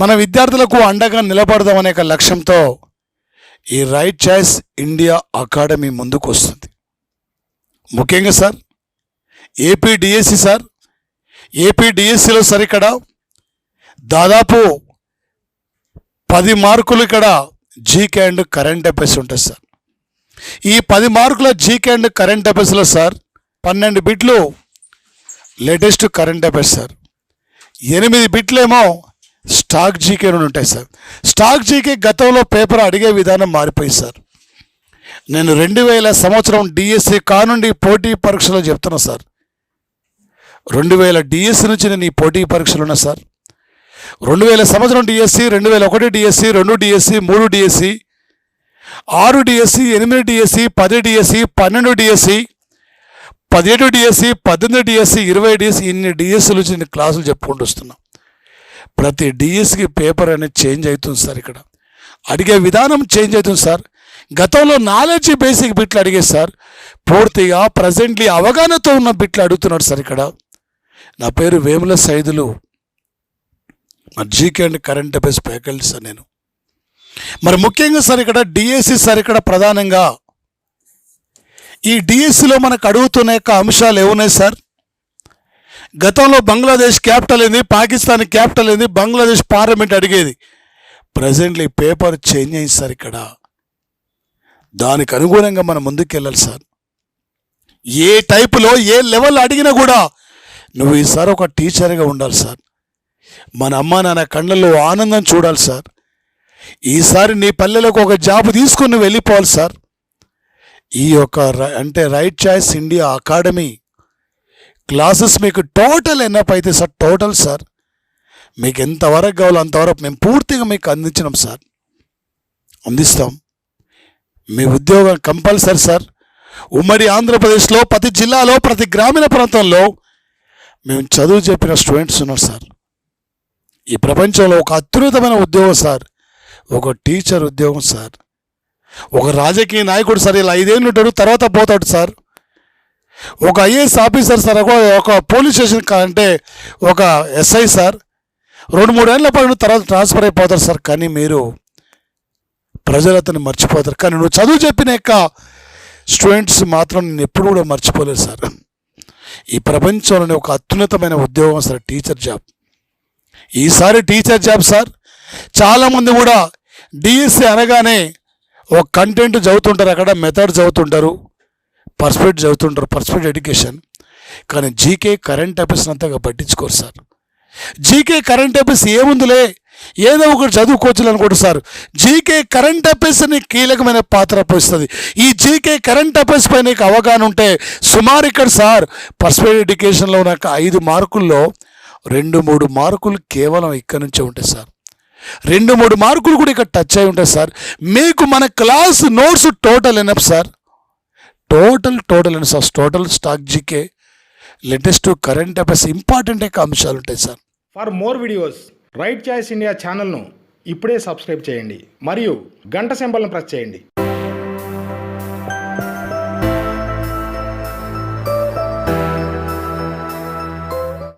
మన విద్యార్థులకు అండగా నిలబడదామనే లక్ష్యంతో ఈ రైట్ చాయిస్ ఇండియా అకాడమీ ముందుకు వస్తుంది. ముఖ్యంగా సార్ ఏపీడిఎస్సి సార్ ఏపీడిఎస్సిలో సార్ ఇక్కడ దాదాపు పది మార్కులు ఇక్కడ జీకే అండ్ కరెంట్ అఫైర్స్ ఉంటుంది సార్. ఈ పది మార్కుల జీకే అండ్ కరెంట్ అఫైర్స్లో సార్ పన్నెండు బిట్లు లేటెస్ట్ కరెంట్ అఫైర్స్ సార్. ఎనిమిది బిట్లేమో స్టాక్ జీకే నుండి ఉంటాయి సార్. స్టాక్ జీకే గతంలో పేపర్ అడిగే విధానం మారిపోయింది సార్. నేను రెండు వేల సంవత్సరం డిఎస్సి కానుండి పోటీ పరీక్షలో చెప్తున్నా సార్. రెండు వేల డిఎస్సి నుంచి నేను ఈ పోటీ పరీక్షలు ఉన్నా సార్. రెండు వేల సంవత్సరం డిఎస్సి రెండు వేల ఒకటి డిఎస్సి రెండు డిఎస్సి మూడు డిఎస్సి ఆరు డిఎస్సి ఎనిమిది డిఎస్సి పది డిఎస్సి పన్నెండు డిఎస్సి పదిహేడు డిఎస్సి పద్దెనిమిది డిఎస్సి ఇరవై డిఎస్సి ఇన్ని డిఎస్సీలు నుంచి నేను క్లాసులు చెప్పుకుంటూ వస్తున్నాను ప్రతి డిఎస్కి పేపర్ అనేది చేంజ్ అవుతుంది సార్ ఇక్కడ. అడిగే విధానం చేంజ్ అవుతుంది సార్. గతంలో నాలెడ్జ్ బేసిక్ బిట్లు అడిగేది సార్. పూర్తిగా ప్రజెంట్లీ అవగాహనతో ఉన్న బిట్లు అడుగుతున్నాడు సార్ ఇక్కడ. నా పేరు వేముల సైదులు. మరి GK and current affairs faculty sir నేను. మరి ముఖ్యంగా సార్ ఇక్కడ డిఎస్సి సార్ ఇక్కడ ప్రధానంగా ఈ డిఎస్సిలో మనకు అడుగుతున్న యొక్క అంశాలు ఏమున్నాయి సార్? గతంలో బంగ్లాదేశ్ క్యాపిటల్ ఏంది? పాకిస్తాన్ క్యాపిటల్ ఏంది? బంగ్లాదేశ్ పార్లమెంట్ అడిగేది. ప్రజెంట్లీ పేపర్ చేంజ్ అయింది సార్ ఇక్కడ. దానికి అనుగుణంగా మనం ముందుకెళ్ళాలి సార్. ఏ టైపులో ఏ లెవెల్ అడిగినా కూడా నువ్వు ఈసారి ఒక టీచర్గా ఉండాలి సార్. మన అమ్మ నాన్న కళ్ళల్లో ఆనందం చూడాలి సార్. ఈసారి నీ పల్లెలకు ఒక జాబ్ తీసుకుని వెళ్ళిపోవాలి సార్. ఈ యొక్క అంటే right choice India academy classes మీకు టోటల్ ఎన్నప్ అయితే సార్? Total sir. మీకు ఎంతవరకు కావాలో అంతవరకు మేము పూర్తిగా మీకు అందించినాం సార్. అందిస్తాం. మీ ఉద్యోగం కంపల్సరీ సార్. ఉమ్మడి ఆంధ్రప్రదేశ్లో ప్రతి జిల్లాలో ప్రతి గ్రామీణ ప్రాంతంలో మేము చదువు చెప్పిన స్టూడెంట్స్ ఉన్నారు సార్. ఈ ప్రపంచంలో ఒక అత్యున్నతమైన ఉద్యోగం సార్. ఒక టీచర్ ఉద్యోగం సార్. ఒక రాజకీయ నాయకుడు సార్ ఇలా ఐదేళ్ళు ఉంటాడు తర్వాత పోతాడు సార్. ఒక ఐఏఎస్ ఆఫీసర్ సార్ ఒక ఒక పోలీస్ స్టేషన్ అంటే ఒక ఎస్ఐ సార్. రెండు మూడేళ్ళ పాటు తర్వాత ట్రాన్స్ఫర్ అయిపోతారు సార్. కానీ మీరు ప్రజలు అతను మర్చిపోతారు. కానీ నువ్వు చదువు చెప్పిన యొక్క స్టూడెంట్స్ మాత్రం నేను ఎప్పుడు కూడా మర్చిపోలేదు సార్. ఈ ప్రపంచంలోనే ఒక అత్యున్నతమైన ఉద్యోగం సార్ టీచర్ జాబ్. ఈసారి టీచర్ జాబ్ సార్. చాలామంది కూడా డిఎస్సి అనగానే ఒక కంటెంట్ చదువుతుంటారు. అక్కడ మెథడ్ చదువుతుంటారు. పర్స్పెక్ట్ చదువుతుంటారు పర్స్పెక్ట్ ఎడ్యుకేషన్. కానీ జీకే కరెంట్ అఫైర్స్ అంతగా పట్టించుకోరు సార్. జీకే కరెంట్ అఫైర్స్ ఏముందిలే? ఏదో ఒకటి చదువుకోవచ్చు అనుకోండి సార్. జీకే కరెంట్ అఫైర్స్ని కీలకమైన పాత్ర పోస్తుంది ఈ జీకే కరెంట్ అఫైర్స్ పైన అవగాహన ఉంటే సుమారు ఇక్కడ సార్ పర్స్పెక్ట్ ఎడ్యుకేషన్లో నాకు ఐదు మార్కుల్లో రెండు మూడు మార్కులు కేవలం ఇక్కడ నుంచే ఉంటాయి సార్. రెండు మూడు మార్కులు కూడా ఇక్కడ టచ్ అయి ఉంటాయి సార్. మీకు మన class notes total enough sir. Total total అండి sir total static GK latest current affairs important యొక్క అంశాలు ఉంటాయి sir. For more videos right choice India ఛానల్ను ఇప్పుడే సబ్స్క్రైబ్ చేయండి. మరియు గంట సింబల్ను ప్రెస్ చేయండి.